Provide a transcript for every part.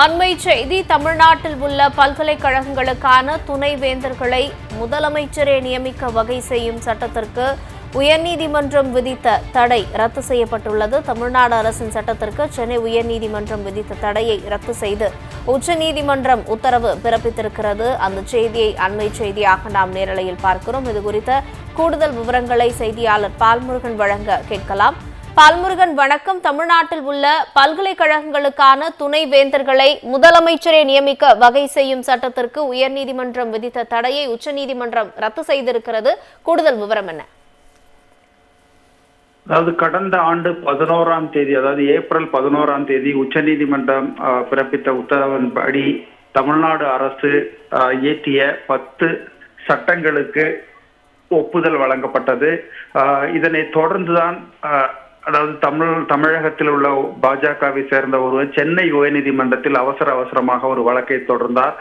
அண்மை செய்தி தமிழ்நாட்டில் உள்ள பல்கலைக்கழகங்களுக்கான துணைவேந்தர்களை முதலமைச்சரே நியமிக்க வகை செய்யும் சட்டத்திற்கு உயர்நீதிமன்றம் விதித்த தடை ரத்து செய்யப்பட்டுள்ளது. தமிழ்நாடு அரசின் சட்டத்திற்கு சென்னை உயர்நீதிமன்றம் விதித்த தடையை ரத்து செய்து உச்சநீதிமன்றம் உத்தரவு பிறப்பித்திருக்கிறது. அந்த செய்தியை அண்மை செய்தியாக நாம் நேரலையில் பார்க்கிறோம். இது குறித்த கூடுதல் விவரங்களை செய்தியாளர் பால்முருகன் வழங்க கேட்கலாம். பால்முருகன் வணக்கம். தமிழ்நாட்டில் உள்ள பல்கலைக்கழகங்களுக்கான துணை வேந்தர்களை முதலமைச்சரே நியமிக்க வகை செய்யும் சட்டத்திற்கு உயர்நீதிமன்றம் விதித்த தடையை உச்சநீதிமன்றம் ரத்து செய்திருக்கிறது. கூடுதல் விவரம் என்ன? அதாவது கடந்த ஆண்டு பதினோராம் தேதி அதாவது ஏப்ரல் பதினோராம் தேதி உச்சநீதிமன்றம் ஆஹ், பிறப்பித்த உத்தரவின்படி தமிழ்நாடு அரசு ஆஹ், இயற்றிய பத்து சட்டங்களுக்கு ஒப்புதல் வழங்கப்பட்டது. ஆஹ், இதனை தொடர்ந்துதான் ஆஹ், அதாவது தமிழ் தமிழகத்தில் உள்ள பாஜகவை சேர்ந்த ஒருவர் சென்னை உயர்நீதிமன்றத்தில் அவசர அவசரமாக ஒரு வழக்கை தொடர்ந்தார்.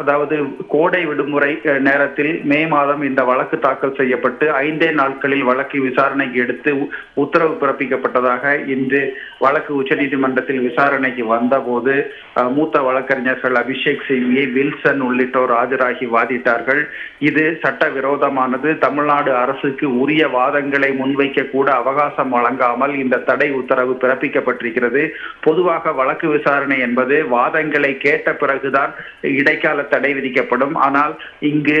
அதாவது கோடை விடுமுறை நேரத்தில் மே மாதம் இந்த வழக்கு தாக்கல் செய்யப்பட்டு ஐந்தே நாட்களில் வழக்கு விசாரணைக்கு எடுத்து உத்தரவு பிறப்பிக்கப்பட்டதாக இன்று வழக்கு உச்சநீதிமன்றத்தில் விசாரணைக்கு வந்தபோது மூத்த வழக்கறிஞர்கள் அபிஷேக் சிங்வி வில்சன் உள்ளிட்டோர் ஆஜராகி வாதிட்டார்கள். இது சட்டவிரோதமானது. தமிழ்நாடு அரசுக்கு உரிய வாதங்களை முன்வைக்க கூட அவகாசம் வழங்காமல் இந்த தடை உத்தரவு பிறப்பிக்கப்பட்டிருக்கிறது. பொதுவாக வழக்கு விசாரணை என்பது வாதங்களை கேட்ட பிறகுதான் இடைக்கால தடை விதிக்கப்படும். ஆனால் இங்கு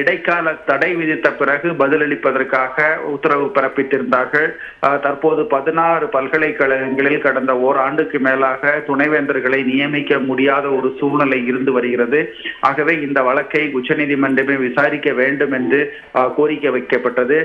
இடைக்கால தடை விதித்த பிறகு பதிலளிப்பதற்காக உத்தரவு பிறப்பித்திருந்தார்கள். தற்போது பதினாறு பல்கலைக்கழகங்களில் கடந்த ஓராண்டுக்கு மேலாக துணைவேந்தர்களை நியமிக்க முடியாத ஒரு சூழ்நிலை இருந்து வருகிறது. ஆகவே இந்த வழக்கை உச்சநீதிமன்றமே விசாரிக்க வேண்டும் என்று கோரிக்கை வைக்கப்பட்டது.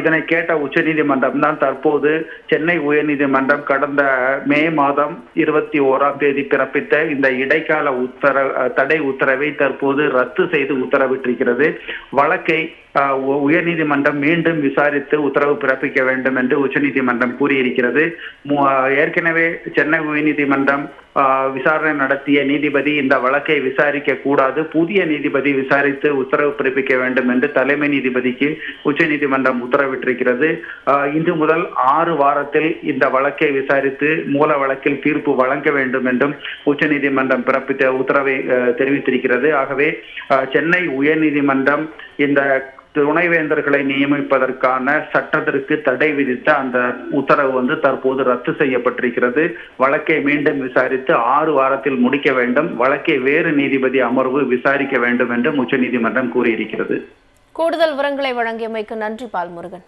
இதனை கேட்ட உச்சநீதிமன்றம் தான் தற்போது சென்னை உயர்நீதிமன்றம் கடந்த மே மாதம் இருபத்தி ஓராம் தேதி பிறப்பித்த இந்த இடைக்கால உத்தர தடை உத்தரவை தற்போது ரத்து செய்து உத்தரவிட்டிருக்கிறது. வழக்கை உயர்நீதிமன்றம் மீண்டும் விசாரித்து உத்தரவு பிறப்பிக்க வேண்டும் என்று உச்சநீதிமன்றம் கூறியிருக்கிறது. ஏற்கனவே சென்னை உயர்நீதிமன்றம் விசாரணை நடத்திய நீதிபதி இந்த வழக்கை விசாரிக்க கூடாது. புதிய நீதிபதி விசாரித்து உத்தரவு பிறப்பிக்க வேண்டும் என்று தலைமை நீதிபதிக்கு உச்சநீதிமன்றம் உத்தரவிட்டிருக்கிறது. அஹ், இன்று முதல் ஆறு வாரத்தில் இந்த வழக்கை விசாரித்து மூல வழக்கில் தீர்ப்பு வழங்க வேண்டும் என்றும் உச்சநீதிமன்றம் பிறப்பித்த உத்தரவை அஹ், தெரிவித்திருக்கிறது. ஆகவே சென்னை உயர்நீதிமன்றம் இந்த துணைவேந்தர்களை நியமிப்பதற்கான சட்டத்திற்கு தடை விதித்த அந்த உத்தரவு வந்து தற்போது ரத்து செய்யப்பட்டிருக்கிறது. வழக்கை மீண்டும் விசாரித்து ஆறு வாரத்தில் முடிக்க வேண்டும். வழக்கை வேறு நீதிபதி அமர்வு விசாரிக்க வேண்டும் என்றும் உச்சநீதிமன்றம் கூறியிருக்கிறது. கூடுதல் விவரங்களை வழங்கியமைக்கு நன்றி பால்முருகன்.